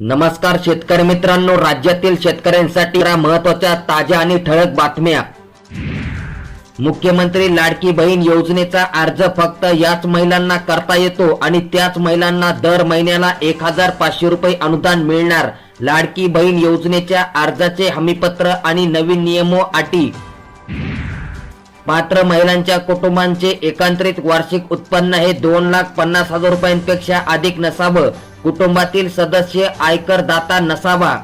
नमस्कार शेतकरी मित्रांनो राज्यातील शेतकऱ्यांसाठी महत्त्वाच्या ताज्या आणि ठळक बातम्या. मुख्यमंत्री लाडकी बहीण योजनेचा अर्ज फक्त याच महिलांना करता येतो आणि त्याच महिलांना दर महिन्याला एक हजार पाचशे रुपये अनुदान मिळणार. लाडकी बहीण योजनेच्या अर्जाचे हमीपत्र आणि नवीन नियमो अटी. पात्र महिलांच्या कुटुंबांचे एकत्रित वार्षिक उत्पन्न हे दोन लाख पन्नास हजार रुपयांपेक्षा अधिक नसावं. कुटुंबातील सदस्य आयकर दाता नसावा.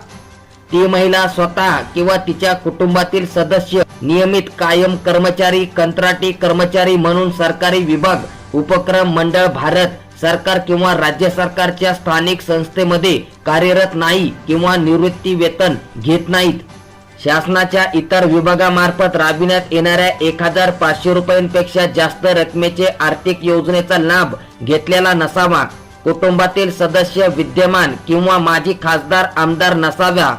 ती महिला स्वतः किंवा तिच्या कुटुंबातील सदस्य नियमित कायम कर्मचारी कंत्राटी कर्मचारी म्हणून सरकारी विभाग उपक्रम मंडळ भारत सरकार किंवा राज्य सरकारच्या स्थानिक संस्थेमध्ये कार्यरत नाही किंवा निवृत्ती वेतन घेत नाहीत. शासनाच्या इतर विभागामार्फत राबविण्यात येणाऱ्या एक हजार पाचशे रुपयांपेक्षा जास्त रकमेचे आर्थिक योजनेचा लाभ घेतलेला नसावा. कुटुंबातील सदस्य विद्यमान किंवा माजी खासदार आमदार नसाव्या.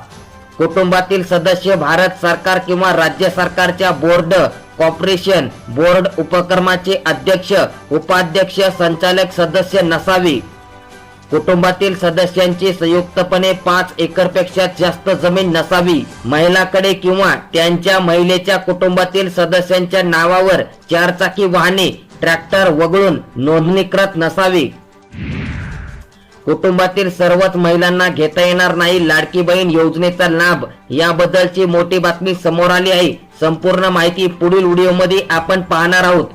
कुटुंबातील सदस्य भारत सरकार किंवा राज्य सरकारच्या बोर्ड कॉर्पोरेशन बोर्ड उपक्रमाचे अध्यक्ष उपाध्यक्ष संचालक सदस्य नसावी. कुटुंबातील सदस्यांची संयुक्तपणे पाच एकरपेक्षा जास्त जमीन नसावी. महिलाकडे किंवा त्यांच्या महिलेच्या कुटुंबातील सदस्यांच्या नावावर चारचाकी वाहने ट्रॅक्टर वगळून नोंदणीकृत नसावी. कुटुंबातील सर्वच महिलांना घेता येणार नाही लाडकी बहीण योजनेचा लाभ. याबद्दलची मोठी बातमी समोर आली आहे. संपूर्ण माहिती पुढील व्हिडिओमध्ये आपण पाहणार आहोत.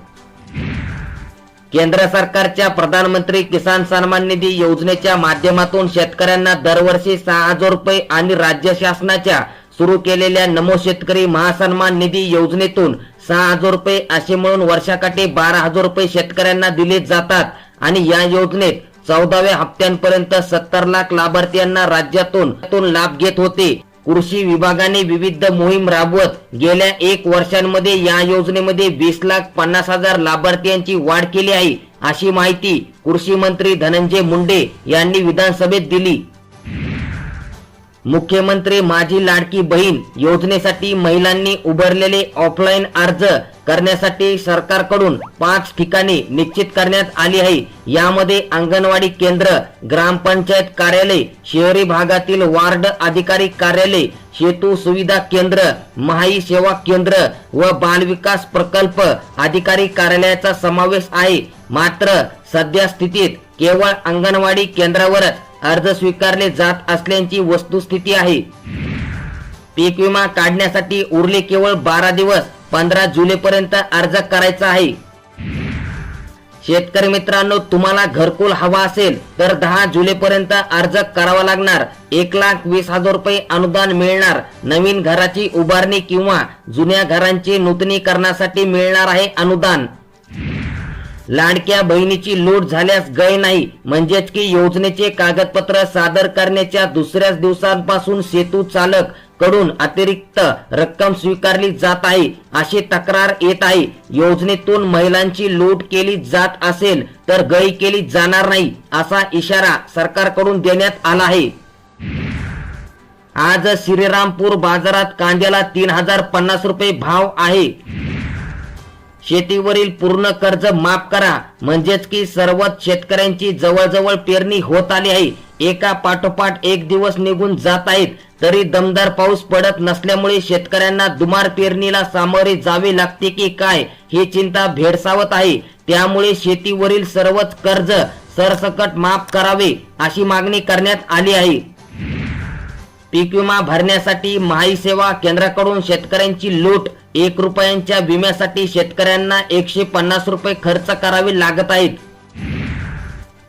केंद्र सरकारच्या प्रधानमंत्री किसान सन्मान निधी योजनेच्या माध्यमातून शेतकऱ्यांना दरवर्षी सहा हजार रुपये आणि राज्य शासनाच्या सुरू केलेल्या नमो शेतकरी महासन्मान निधी योजनेतून सहा हजार रुपये असे मिळून वर्षाकाठी बारा हजार रुपये शेतकऱ्यांना दिले जातात. आणि या योजनेत चौदाव्या हप्त्यांपर्यंत सत्तर लाख लाभार्थ्यांना राज्यातून त्यातून लाभ घेत होते. कृषी विभागाने विविध मोहीम राबवत गेल्या एक वर्षांमध्ये या योजनेमध्ये वीस लाख पन्नास हजार लाभार्थ्यांची वाढ केली आहे अशी माहिती कृषी मंत्री धनंजय मुंडे यांनी विधानसभेत दिली. मुख्यमंत्री माझी लाडकी बहीण योजनेसाठी महिलांनी उभारलेले ऑफलाईन अर्ज करण्यासाठी सरकारकडून पाच ठिकाणी निश्चित करण्यात आली आहे. यामध्ये अंगणवाडी केंद्र ग्रामपंचायत कार्यालय शहरी भागातील वार्ड अधिकारी कार्यालय सेतू सुविधा केंद्र महाई सेवा केंद्र व बालविकास प्रकल्प अधिकारी कार्यालयाचा समावेश आहे. मात्र सध्या स्थितीत केवळ अंगणवाडी केंद्रावरच अर्ज स्वीकारले जात असल्याची वस्तुस्थिती आहे. पीक विमा काढण्यासाठी उरले केवळ बारा दिवस पंधरा जुलै पर्यंत अर्ज करायचा आहे. शेतकरी मित्रांनो तुम्हाला घरकुल हवा असेल तर दहा जुलै पर्यंत अर्ज करावा लागणार. एक लाख वीस हजार रुपये अनुदान मिळणार. नवीन घराची उभारणी किंवा जुन्या घरांची नूतनीकरणासाठी मिळणार आहे अनुदान. लाडक्या बहिणीची लूट झाल्यास गय नाही. म्हणजेच की योजनेचे कागदपत्र सादर करण्याच्या दुसऱ्याच दिवसांपासून सेतू चालककडून अतिरिक्त रक्कम स्वीकारली जात आहे अशी तक्रार येत आहे. योजनेतून महिलांची लूट केली जात असेल तर गय केली जाणार नाही असा इशारा सरकारकडून देण्यात आला आहे. आज श्रीरामपूर बाजारात कांद्याला तीन हजार पन्नास रुपये भाव आहे. शेतीवरील पूर्ण कर्ज माफ करा. म्हणजेच की सर्वच शेतकऱ्यांची जवळजवळ पेरणी होत आली आहे. एका पाठोपाठ एक दिवस निघून जात आहेत. तरी दमदार पाऊस पडत नसल्यामुळे शेतकऱ्यांना दुमार पेरणीला सामोरे जावे लागते की काय ही चिंता भेडसावत आहे. त्यामुळे शेतीवरील सर्वच कर्ज सरसकट माफ करावे अशी मागणी करण्यात आली आहे. पीक विमा भरण्यासाठी महाई सेवा केंद्राकडून शेतकऱ्यांची लूट एक रुपयांच्या विम्यासाठी शेतकऱ्यांना एकशे पन्नास रुपये खर्च करावे लागत आहेत.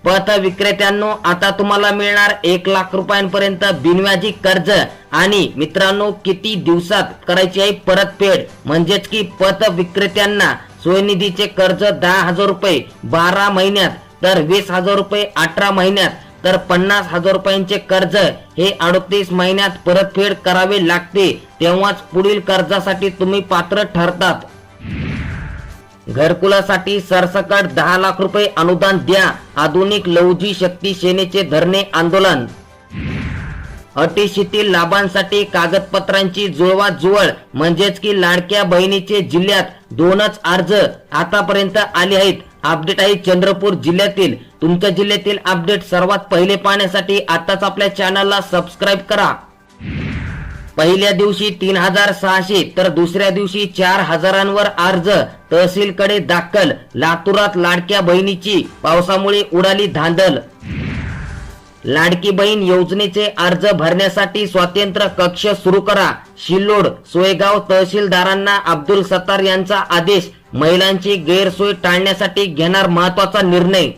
पथ विक्रेत्यांनो आता तुम्हाला मिळणार एक लाख रुपयांपर्यंत बिनव्याजी कर्ज. आणि मित्रांनो किती दिवसात करायची आहे परतफेड? म्हणजेच की पथ विक्रेत्यांना स्वनिधीचे कर्ज दहा हजार रुपये बारा महिन्यात तर वीस हजार रुपये अठरा महिन्यात. तर पन्नास हजार रुपयांचे कर्ज हे अडतीस महिन्यात परतफेड करावे लागते. तेव्हाच पुढील कर्जासाठी तुम्ही पात्र ठरतात. घरकुलासाठी सरसकट दहा लाख रुपये अनुदान द्या. आधुनिक लौजी शक्ती सेनेचे धरणे आंदोलन. अटी लाभांसाठी कागदपत्रांची जुळवाजुळव म्हणजेच की लाडक्या बहिणीचे जिल्ह्यात दोनच अर्ज आतापर्यंत आले आहेत. अपडेट आहे चंद्रपूर जिल्ह्यातील. तुमच्या जिल्ह्यातील अपडेट सर्वात पहिले पाहण्यासाठी आताच आपल्या चॅनलला सबस्क्राईब करा. पहिल्या दिवशी तीन हजार सहाशे तर दुसऱ्या दिवशी चार हजारांवर अर्ज. तहसीलकडे दाखल. लातूरात लाडक्या बहिणीची. पावसामुळे उडाली धांदल. लाडकी बहीण योजनेचे अर्ज भरण्यासाठी स्वातंत्र्य कक्ष सुरू करा. शिल्लोड सोयगाव तहसीलदारांना अब्दुल सत्तार यांचा आदेश. महिलांची गैरसोय टाळण्यासाठी घेणार महत्त्वाचा निर्णय.